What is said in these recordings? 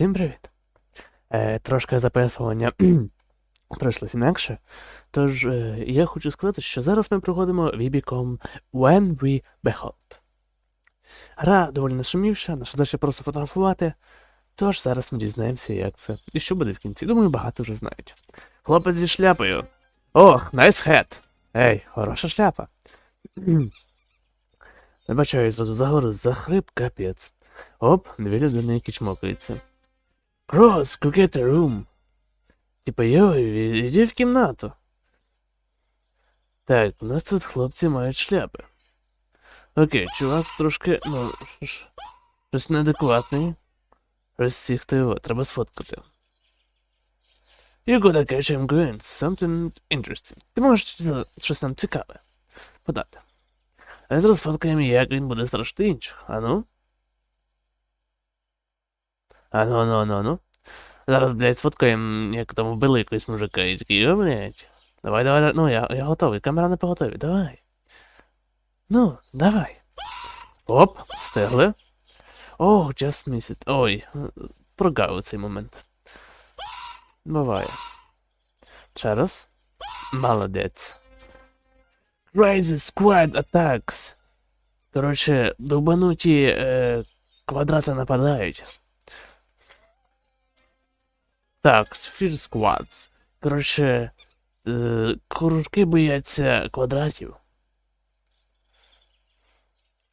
Всім привіт. Е, трошки записування пройшлось інакше. Тож е, я хочу сказати, що зараз ми проходимо Вібіком When We Behold. Гра доволі нашумівша, наша задача просто фотографувати. Тож зараз ми дізнаємося, як це. І що буде в кінці. Думаю, багато вже знають. Хлопець зі шляпою. Ох, найс хет. Ей, хороша шляпа. Не бачаю зразу загору захрип капець. Оп, дві людини, які чмокаються. Go get a room. Типа, йой, іди в кімнату. Так, у нас тут хлопці мають шляпи. Окей, чувак трошки, ну, що ж, щось неадекватний. Ось хто його, треба сфоткати. You gotta catch him going, something interesting. Ти можеш щось нам цікаве подати. А зараз фоткаємо, як він буде страшити інших. Ану? Ану, ану, ану, ану. Зараз, блядь, сфоткаємо, як там вбили якогось мужика і такий, о, блядь. Давай, давай. Ну, я, я готовий. Камера не поготові. Давай. Ну, давай. Оп, стегли. О, just miss it. Ой, прогавив цей момент. Буває. Ще раз. Молодець. Crazy Squad Attacks. Коротше, довбануті е, квадрати нападають. Так, Sphere Squads. Коротше, е, кружки бояться квадратів.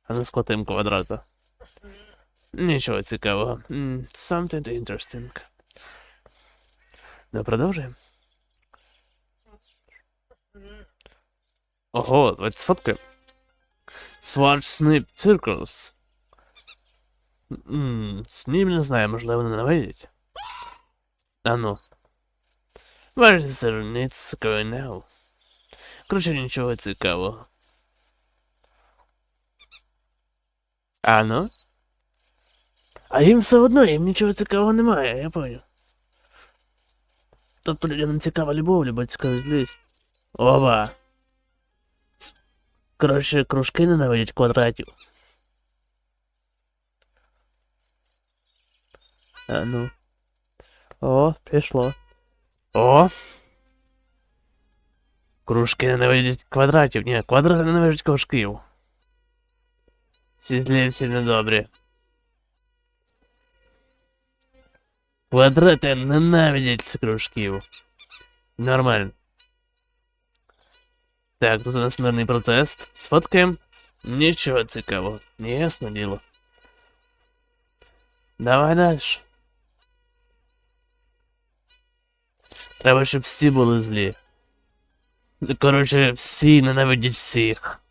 А ну скотим квадрата. Нічого цікавого. Something interesting. Ну, продовжуємо. Ого, давайте сфоткаємо. Swatch Snip Circles. Сніп не знаю, можливо, не навидять. А ну. Where is the needs going now? Коротше, нічого цікавого. А ну? А їм все одно, їм нічого цікавого немає, я понял. Тобто людям цікава любов, любов цікава злість. Оба. Ц- Коротше, кружки ненавидять квадратів. А ну. О, пішло. О! Кружки ненавидять квадратів. Ні, квадрати ненавидять кружків. Всі злі, всі недобрі. Квадрати ненавидять кружків. Нормально. Так, тут у нас мирний процес. Сфоткаємо. Нічого цікавого. Ясно діло. Давай дальше. Треба, щоб всі були злі. Коротше, всі ненавидять всіх.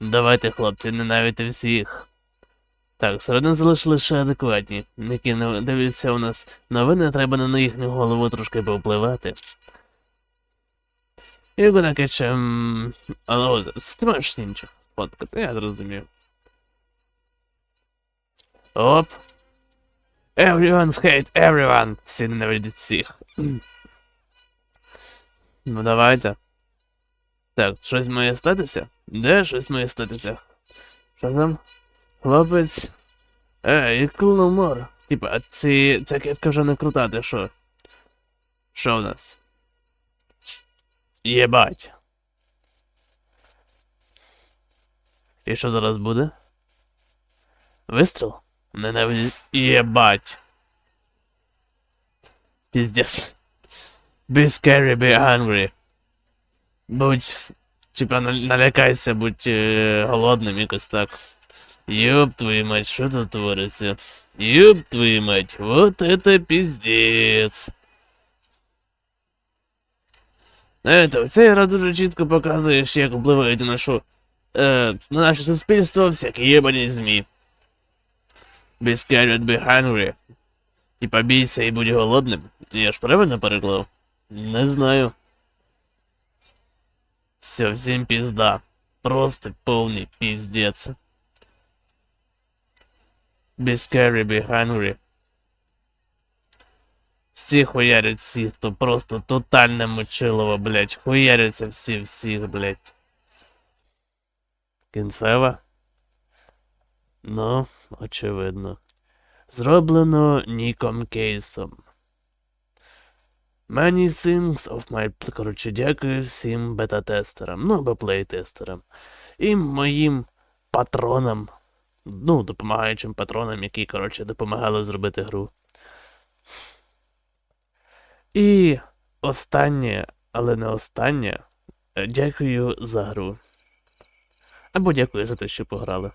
Давайте, хлопці, ненавидьте всіх. Так, серед залишили ще адекватні, які не дивляться у нас новини, треба на їхню голову трошки повпливати. І гуна каче. Але ти маєш інших фоткати, я зрозумів. Оп. Everyone's hate everyone. Всі ненавидять всіх. ну давайте. Так, щось має статися? Де щось має статися? Що там? Хлопець. Ей, more. Типа, а ці, ця кітка вже не крута, ти що? Що в нас? Єбать. І що зараз буде? Вистріл? Ненавидіть. Єбать. Піздец. Be scary, be hungry. Будь. Типа наль- налякайся, будь е, голодним, якось так. Ёб твою мать, що тут твориться? Ёб твою мать, вот это пиздец. Знаєте, ця гра дуже чітко показує, як впливають на нашу, е, на наше суспільство всякі єбані ЗМІ. Be scared, be. Типа бійся і будь голодним. Я ж правильно переклав? Не знаю. Все, всім пізда. Просто повний піздець. Be scary, be hungry. Всі хуярять всіх, то просто тотальне мочилово, блять. Хуяряться всі всіх, блять. Кінцева? Ну, очевидно. Зроблено Ніком Кейсом. Many things of my... Коротше, дякую всім бета-тестерам, ну або плей-тестерам. І моїм патронам. Ну, допомагаючим патронам, які, коротше, допомагали зробити гру. І останнє, але не останнє. Дякую за гру. Або дякую за те, що пограли.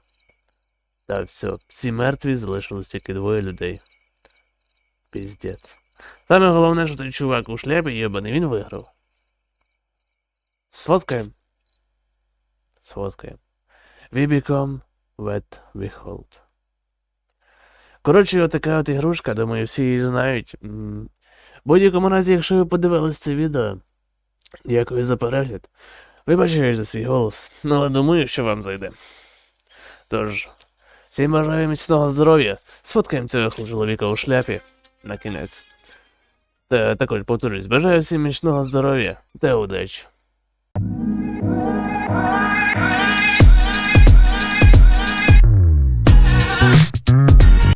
Так, все, всі мертві, залишилось тільки двоє людей. Піздець. Саме головне, що той чувак у шляпі єбаний, він виграв. Сфоткаємо. Сфоткаємо. We become what we hold. Коротше, отака от ігрушка, думаю, всі її знають. В будь-якому разі, якщо ви подивились це відео, дякую за перегляд. Вибачаю за свій голос, але думаю, що вам зайде. Тож, всім бажаю міцного здоров'я. Сфоткаємо цього чоловіка у шляпі на кінець. Та також повторюсь, бажаю всім міцного здоров'я та удачі.